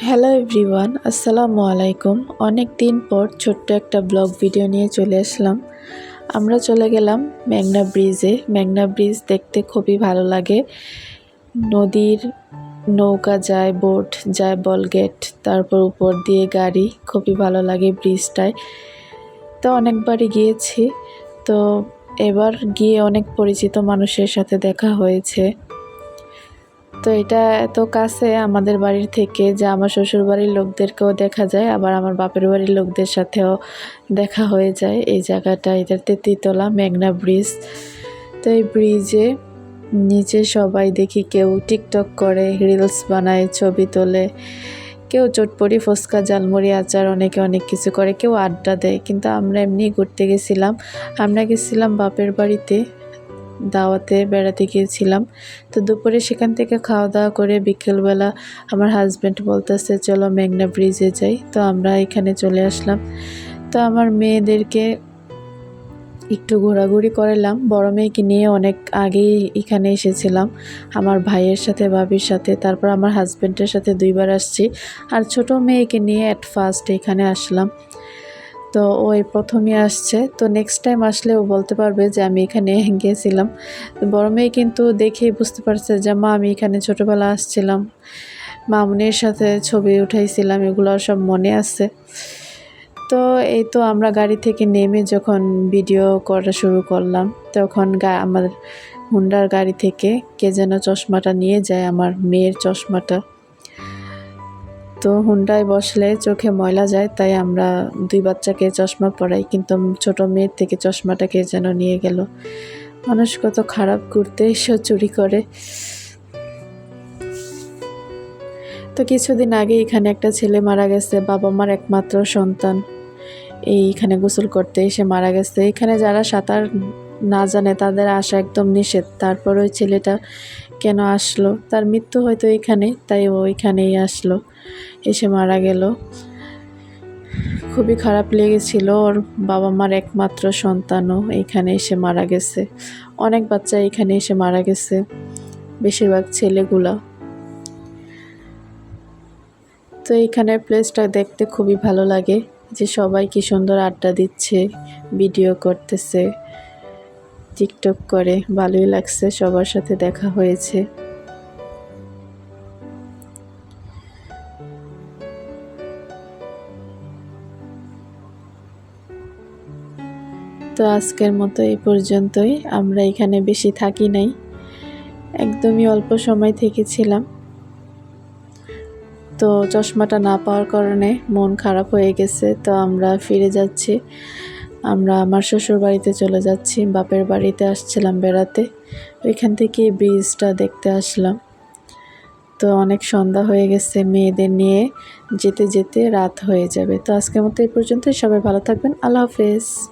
Hello everyone আসসালামু আলাইকুম। অনেক দিন পর ছোট্ট একটা ব্লগ ভিডিও নিয়ে চলে আসলাম। আমরা চলে গেলাম মেঘনা ব্রিজে। মেঘনা ব্রিজ দেখতে খুবই ভালো লাগে। নদীর নৌকা যায়, বোট যায় বলগেট তারপর উপর দিয়ে গাড়ি, খুবই ভালো লাগে ব্রিজটায়। তো অনেকবারই গিয়েছি। তো এবার গিয়ে অনেক পরিচিত মানুষের সাথে দেখা হয়েছে। তো এটা এত কাছে আমাদের বাড়ির থেকে যে আমার শ্বশুর বাড়ির লোকদেরকেও দেখা যায়, আবার আমার বাপের বাড়ির লোকদের সাথেও দেখা হয়ে যায়। এই জায়গাটা এটা তেতিতলা মেঘনা ব্রিজ। তো এই ব্রিজে নিচে সবাই দেখি কেউ টিকটক করে, রিলস বানায়, ছবি তোলে। কেউ চটপটি ফুচকা জালমুড়ি আচার, অনেকে অনেক কিছু করে, কেউ আড্ডা দেয়। কিন্তু আমরা এমনি ঘুরতে গেছিলাম। আমরা গেছিলাম বাপের বাড়িতে। দাওয়াতে বেড়াতে গিয়েছিলাম। তো দুপুরে সেখান থেকে খাওয়া দাওয়া করে বিকেলবেলা আমার হাজব্যান্ড বলতেছে, চলো মেঘনা ব্রিজে যাই। তো আমরা এখানে চলে আসলাম। তো আমার মেয়েদেরকে একটু ঘোরাঘুরি করালাম। বড় মেয়েকে নিয়ে অনেক আগেই এখানে এসেছিলাম। আমার ভাইয়ের সাথে, ভাবির সাথে, তারপর আমার হাজব্যান্ডের সাথে দুইবার আসছি। আর ছোট মেয়েকে নিয়ে অ্যাট ফার্স্ট এখানে আসলাম। তো ওই প্রথমে আসছে। তো নেক্সট টাইম আসলে ও বলতে পারবে যে আমি এখানে গিয়েছিলাম। বড় মেয়ে কিন্তু দেখেই বুঝতে পারছে যে, মা, আমি এখানে ছোটোবেলা আসছিলাম। মামুনির সাথে ছবি উঠাইছিলাম, এগুলো সব মনে আছে। তো এই তো আমরা গাড়ি থেকে নেমে যখন ভিডিও করা শুরু করলাম, তখন গা, আমার হুন্ডার গাড়ি থেকে কে যেন চশমাটা নিয়ে যায়, আমার মেয়ের চশমাটা। তো হুন্ডায় বসলে চোখে ময়লা যায়, তাই আমরা দুই বাচ্চাকে চশমা পরাই, কিন্তু ছোট মেয়ের থেকে চশমাটাকে যেন নিয়ে গেল। মানুষ কত খারাপ ঘুরতে এসে চুরি করে। তো কিছুদিন আগে এখানে একটা ছেলে মারা গেছে, বাবা মার একমাত্র সন্তান। এইখানে গোসল করতে এসে মারা গেছে। এখানে যারা সাঁতার না জানে তাদের আসা একদম নিষেধ। তারপর ওই ছেলেটা কেন আসলো? তার মৃত্যু হয়তো এখানে, তাই ও এখানেই আসলো। এসে মারা গেল। খুবই খারাপ লেগেছিল। ওর বাবা মার একমাত্র সন্তানও এখানে এসে মারা গেছে। অনেক বাচ্চা এখানে এসে মারা গেছে, বেশিরভাগ ছেলেগুলা। তো এইখানের প্লেসটা দেখতে খুবই ভালো লাগে। যে সবাই কি সুন্দর আড্ডা দিচ্ছে ভিডিও করতেছে। টিকটক করে, ভালোই লাগছে, সবার সাথে দেখা হয়েছে। তো আজকের মতো এই পর্যন্তই, আমরা এখানে বেশি থাকি নাই। একদমই অল্প সময় থেকেছিলাম। তো চশমাটা না পাওয়ার কারণে মন খারাপ হয়ে গেছে, তো আমরা ফিরে যাচ্ছি। আমরা আমার শ্বশুর বাড়িতে চলে যাচ্ছি, বাপের বাড়িতে আসছিলাম বেড়াতে। ওইখান থেকে ব্রিজটা দেখতে আসলাম। তো অনেক সন্ধ্যা হয়ে গেছে, মেয়েদের নিয়ে যেতে যেতে রাত হয়ে যাবে। তো আজকের মতো এই পর্যন্তই। সবাই ভালো থাকবেন। আল্লাহ হাফেজ।